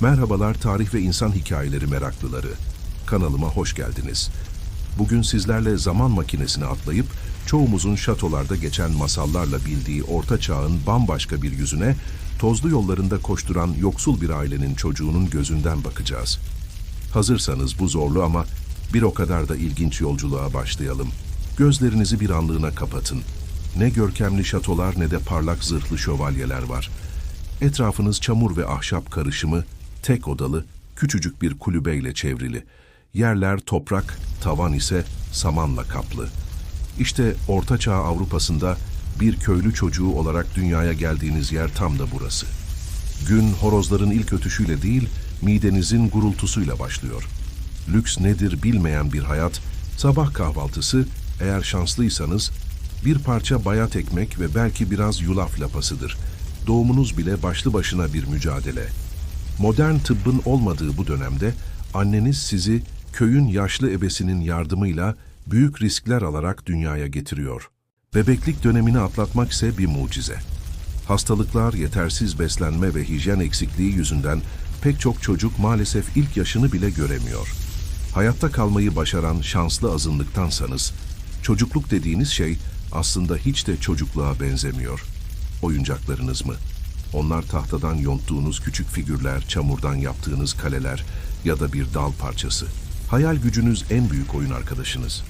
Merhabalar tarih ve insan hikayeleri meraklıları. Kanalıma hoş geldiniz. Bugün sizlerle zaman makinesine atlayıp çoğumuzun şatolarda geçen masallarla bildiği orta çağın bambaşka bir yüzüne tozlu yollarında koşturan yoksul bir ailenin çocuğunun gözünden bakacağız. Hazırsanız bu zorlu ama bir o kadar da ilginç yolculuğa başlayalım. Gözlerinizi bir anlığına kapatın. Ne görkemli şatolar ne de parlak zırhlı şövalyeler var. Etrafınız çamur ve ahşap karışımı, tek odalı, küçücük bir kulübeyle çevrili. Yerler toprak, tavan ise samanla kaplı. İşte Orta Çağ Avrupa'sında bir köylü çocuğu olarak dünyaya geldiğiniz yer tam da burası. Gün horozların ilk ötüşüyle değil, midenizin gurultusuyla başlıyor. Lüks nedir bilmeyen bir hayat, sabah kahvaltısı, eğer şanslıysanız, bir parça bayat ekmek ve belki biraz yulaf lapasıdır. Doğumunuz bile başlı başına bir mücadele. Modern tıbbın olmadığı bu dönemde, anneniz sizi köyün yaşlı ebesinin yardımıyla büyük riskler alarak dünyaya getiriyor. Bebeklik dönemini atlatmak ise bir mucize. Hastalıklar, yetersiz beslenme ve hijyen eksikliği yüzünden pek çok çocuk maalesef ilk yaşını bile göremiyor. Hayatta kalmayı başaran şanslı azınlıktansanız, çocukluk dediğiniz şey aslında hiç de çocukluğa benzemiyor. Oyuncaklarınız mı? Onlar tahtadan yonttuğunuz küçük figürler, çamurdan yaptığınız kaleler ya da bir dal parçası. Hayal gücünüz en büyük oyun arkadaşınız.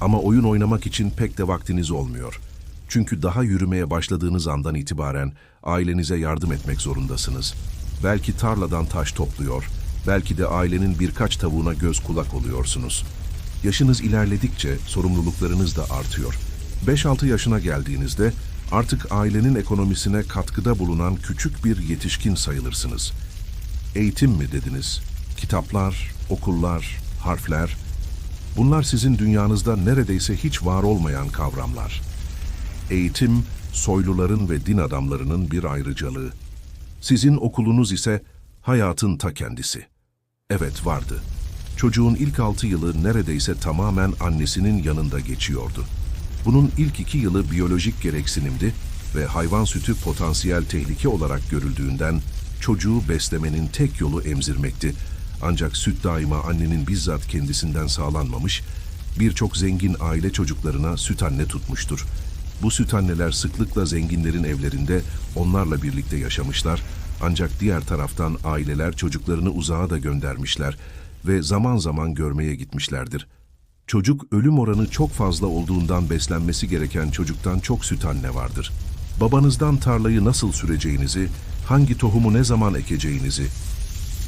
Ama oyun oynamak için pek de vaktiniz olmuyor. Çünkü daha yürümeye başladığınız andan itibaren ailenize yardım etmek zorundasınız. Belki tarladan taş topluyor, belki de ailenin birkaç tavuğuna göz kulak oluyorsunuz. Yaşınız ilerledikçe sorumluluklarınız da artıyor. 5-6 yaşına geldiğinizde artık ailenin ekonomisine katkıda bulunan küçük bir yetişkin sayılırsınız. Eğitim mi dediniz? Kitaplar, okullar, harfler, bunlar sizin dünyanızda neredeyse hiç var olmayan kavramlar. Eğitim, soyluların ve din adamlarının bir ayrıcalığı. Sizin okulunuz ise hayatın ta kendisi. Evet vardı. Çocuğun ilk altı yılı neredeyse tamamen annesinin yanında geçiyordu. Bunun ilk iki yılı biyolojik gereksinimdi ve hayvan sütü potansiyel tehlike olarak görüldüğünden çocuğu beslemenin tek yolu emzirmekti. Ancak süt daima annenin bizzat kendisinden sağlanmamış, birçok zengin aile çocuklarına süt anne tutmuştur. Bu süt anneler sıklıkla zenginlerin evlerinde onlarla birlikte yaşamışlar ancak diğer taraftan aileler çocuklarını uzağa da göndermişler ve zaman zaman görmeye gitmişlerdir. Çocuk ölüm oranı çok fazla olduğundan beslenmesi gereken çocuktan çok süt anne vardır. Babanızdan tarlayı nasıl süreceğinizi, hangi tohumu ne zaman ekeceğinizi,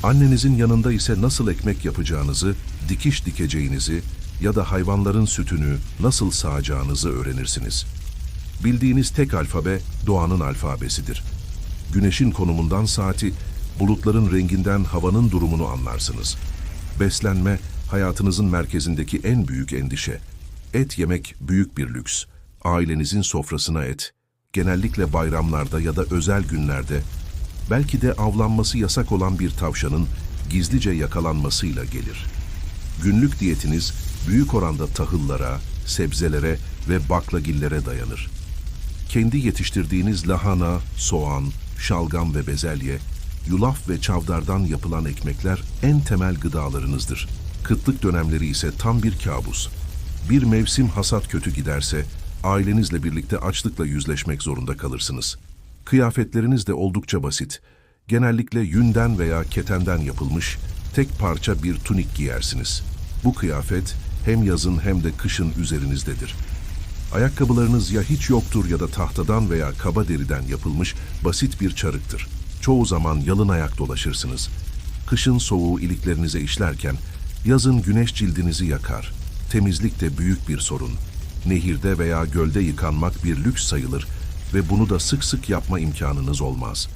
annenizin yanında ise nasıl ekmek yapacağınızı, dikiş dikeceğinizi ya da hayvanların sütünü nasıl sağacağınızı öğrenirsiniz. Bildiğiniz tek alfabe doğanın alfabesidir. Güneşin konumundan saati, bulutların renginden havanın durumunu anlarsınız. Beslenme, hayatınızın merkezindeki en büyük endişe. Et yemek büyük bir lüks. Ailenizin sofrasına et. Genellikle bayramlarda ya da özel günlerde, belki de avlanması yasak olan bir tavşanın gizlice yakalanmasıyla gelir. Günlük diyetiniz büyük oranda tahıllara, sebzelere ve baklagillere dayanır. Kendi yetiştirdiğiniz lahana, soğan, şalgam ve bezelye, yulaf ve çavdardan yapılan ekmekler en temel gıdalarınızdır. Kıtlık dönemleri ise tam bir kabus. Bir mevsim hasat kötü giderse, ailenizle birlikte açlıkla yüzleşmek zorunda kalırsınız. Kıyafetleriniz de oldukça basit. Genellikle yünden veya ketenden yapılmış, tek parça bir tunik giyersiniz. Bu kıyafet hem yazın hem de kışın üzerinizdedir. Ayakkabılarınız ya hiç yoktur ya da tahtadan veya kaba deriden yapılmış basit bir çarıktır. Çoğu zaman yalın ayak dolaşırsınız. Kışın soğuğu iliklerinize işlerken, yazın güneş cildinizi yakar. Temizlik de büyük bir sorun. Nehirde veya gölde yıkanmak bir lüks sayılır ve bunu da sık sık yapma imkanınız olmaz.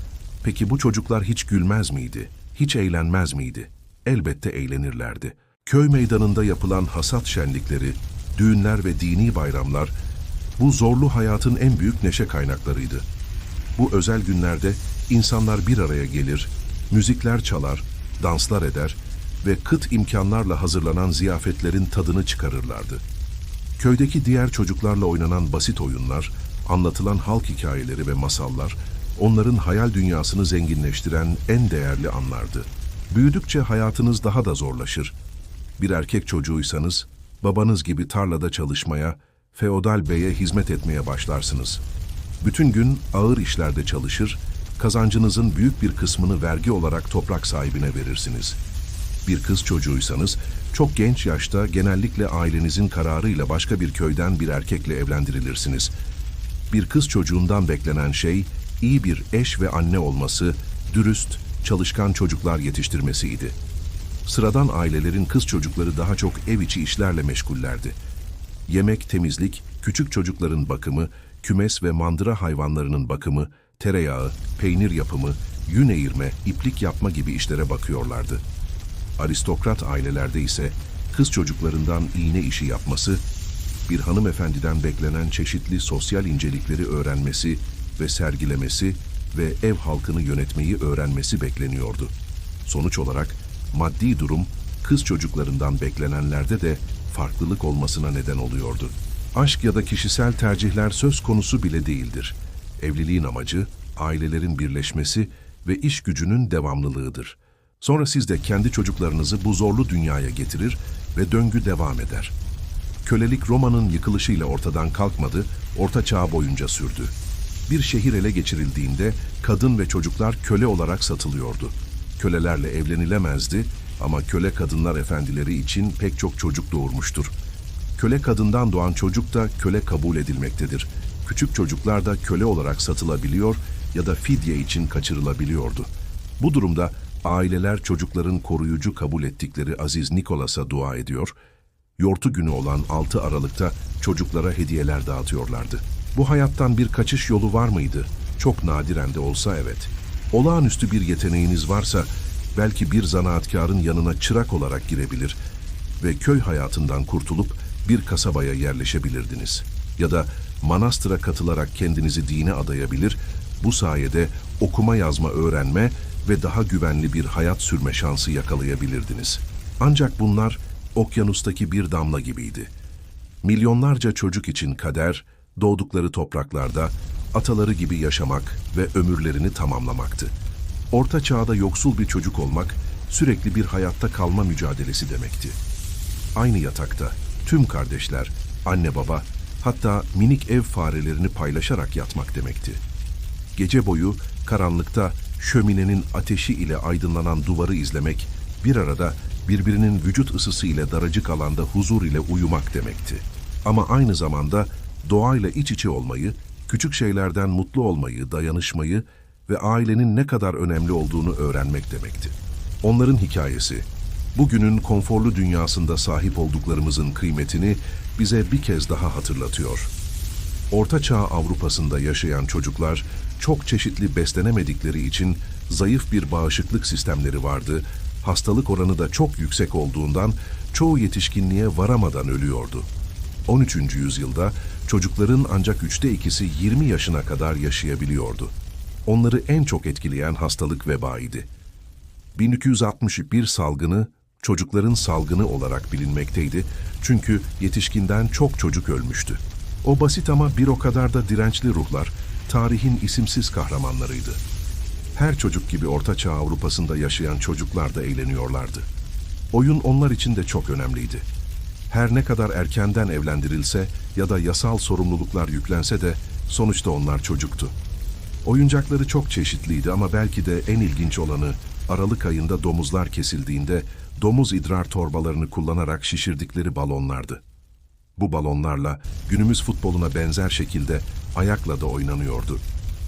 Peki bu çocuklar hiç gülmez miydi? Hiç eğlenmez miydi? Elbette eğlenirlerdi. Köy meydanında yapılan hasat şenlikleri, düğünler ve dini bayramlar bu zorlu hayatın en büyük neşe kaynaklarıydı. Bu özel günlerde insanlar bir araya gelir, müzikler çalar, danslar eder ve kıt imkanlarla hazırlanan ziyafetlerin tadını çıkarırlardı. Köydeki diğer çocuklarla oynanan basit oyunlar, anlatılan halk hikayeleri ve masallar onların hayal dünyasını zenginleştiren en değerli anlardı. Büyüdükçe hayatınız daha da zorlaşır. Bir erkek çocuğuysanız, babanız gibi tarlada çalışmaya, feodal beye hizmet etmeye başlarsınız. Bütün gün ağır işlerde çalışır, kazancınızın büyük bir kısmını vergi olarak toprak sahibine verirsiniz. Bir kız çocuğuysanız, çok genç yaşta genellikle ailenizin kararıyla başka bir köyden bir erkekle evlendirilirsiniz. Bir kız çocuğundan beklenen şey, iyi bir eş ve anne olması, dürüst, çalışkan çocuklar yetiştirmesiydi. Sıradan ailelerin kız çocukları daha çok ev içi işlerle meşgullerdi. Yemek, temizlik, küçük çocukların bakımı, kümes ve mandıra hayvanlarının bakımı, tereyağı, peynir yapımı, yün eğirme, iplik yapma gibi işlere bakıyorlardı. Aristokrat ailelerde ise kız çocuklarından iğne işi yapması, bir hanımefendiden beklenen çeşitli sosyal incelikleri öğrenmesi ve sergilemesi ve ev halkını yönetmeyi öğrenmesi bekleniyordu. Sonuç olarak maddi durum kız çocuklarından beklenenlerde de farklılık olmasına neden oluyordu. Aşk ya da kişisel tercihler söz konusu bile değildir. Evliliğin amacı ailelerin birleşmesi ve iş gücünün devamlılığıdır. Sonra siz de kendi çocuklarınızı bu zorlu dünyaya getirir ve döngü devam eder. Kölelik Roma'nın yıkılışıyla ortadan kalkmadı, Orta Çağ boyunca sürdü. Bir şehir ele geçirildiğinde kadın ve çocuklar köle olarak satılıyordu. Kölelerle evlenilemezdi ama köle kadınlar efendileri için pek çok çocuk doğurmuştur. Köle kadından doğan çocuk da köle kabul edilmektedir. Küçük çocuklar da köle olarak satılabiliyor ya da fidye için kaçırılabiliyordu. Bu durumda aileler çocukların koruyucu kabul ettikleri Aziz Nikolas'a dua ediyor, yortu günü olan 6 Aralık'ta çocuklara hediyeler dağıtıyorlardı. Bu hayattan bir kaçış yolu var mıydı? Çok nadiren de olsa evet. Olağanüstü bir yeteneğiniz varsa belki bir zanaatkarın yanına çırak olarak girebilir ve köy hayatından kurtulup bir kasabaya yerleşebilirdiniz. Ya da manastıra katılarak kendinizi dine adayabilir, bu sayede okuma yazma öğrenme ve daha güvenli bir hayat sürme şansı yakalayabilirdiniz. Ancak bunlar okyanustaki bir damla gibiydi. Milyonlarca çocuk için kader, doğdukları topraklarda ataları gibi yaşamak ve ömürlerini tamamlamaktı. Orta çağda yoksul bir çocuk olmak, sürekli bir hayatta kalma mücadelesi demekti. Aynı yatakta tüm kardeşler, anne baba, hatta minik ev farelerini paylaşarak yatmak demekti. Gece boyu karanlıkta şöminenin ateşi ile aydınlanan duvarı izlemek, bir arada birbirinin vücut ısısı ile daracık alanda huzur ile uyumak demekti. Ama aynı zamanda doğayla iç içe olmayı, küçük şeylerden mutlu olmayı, dayanışmayı ve ailenin ne kadar önemli olduğunu öğrenmek demekti. Onların hikayesi, bugünün konforlu dünyasında sahip olduklarımızın kıymetini bize bir kez daha hatırlatıyor. Orta Çağ Avrupa'sında yaşayan çocuklar çok çeşitli beslenemedikleri için zayıf bir bağışıklık sistemleri vardı, hastalık oranı da çok yüksek olduğundan çoğu yetişkinliğe varamadan ölüyordu. 13. yüzyılda çocukların ancak üçte ikisi 20 yaşına kadar yaşayabiliyordu. Onları en çok etkileyen hastalık vebaydı. 1261 salgını çocukların salgını olarak bilinmekteydi çünkü yetişkinden çok çocuk ölmüştü. O basit ama bir o kadar da dirençli ruhlar tarihin isimsiz kahramanlarıydı. Her çocuk gibi Ortaçağ Avrupa'sında yaşayan çocuklar da eğleniyorlardı. Oyun onlar için de çok önemliydi. Her ne kadar erkenden evlendirilse ya da yasal sorumluluklar yüklense de sonuçta onlar çocuktu. Oyuncakları çok çeşitliydi ama belki de en ilginç olanı Aralık ayında domuzlar kesildiğinde domuz idrar torbalarını kullanarak şişirdikleri balonlardı. Bu balonlarla günümüz futboluna benzer şekilde ayakla da oynanıyordu.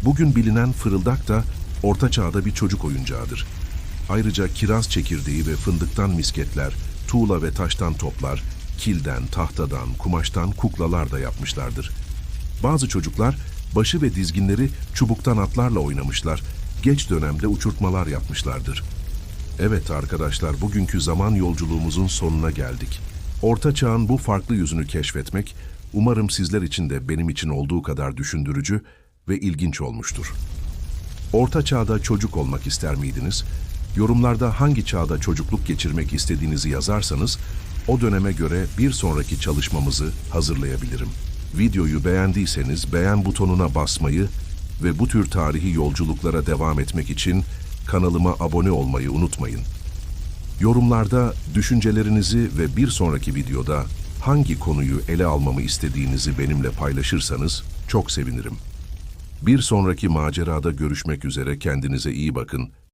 Bugün bilinen fırıldak da Orta Çağ'da bir çocuk oyuncağıdır. Ayrıca kiraz çekirdeği ve fındıktan misketler, tuğla ve taştan toplar, kilden, tahtadan, kumaştan kuklalar da yapmışlardır. Bazı çocuklar başı ve dizginleri çubuktan atlarla oynamışlar, geç dönemde uçurtmalar yapmışlardır. Evet arkadaşlar, bugünkü zaman yolculuğumuzun sonuna geldik. Orta Çağ'ın bu farklı yüzünü keşfetmek, umarım sizler için de benim için olduğu kadar düşündürücü ve ilginç olmuştur. Orta çağda çocuk olmak ister miydiniz? Yorumlarda hangi çağda çocukluk geçirmek istediğinizi yazarsanız, o döneme göre bir sonraki çalışmamızı hazırlayabilirim. Videoyu beğendiyseniz beğen butonuna basmayı ve bu tür tarihi yolculuklara devam etmek için kanalıma abone olmayı unutmayın. Yorumlarda düşüncelerinizi ve bir sonraki videoda hangi konuyu ele almamı istediğinizi benimle paylaşırsanız çok sevinirim. Bir sonraki macerada görüşmek üzere kendinize iyi bakın.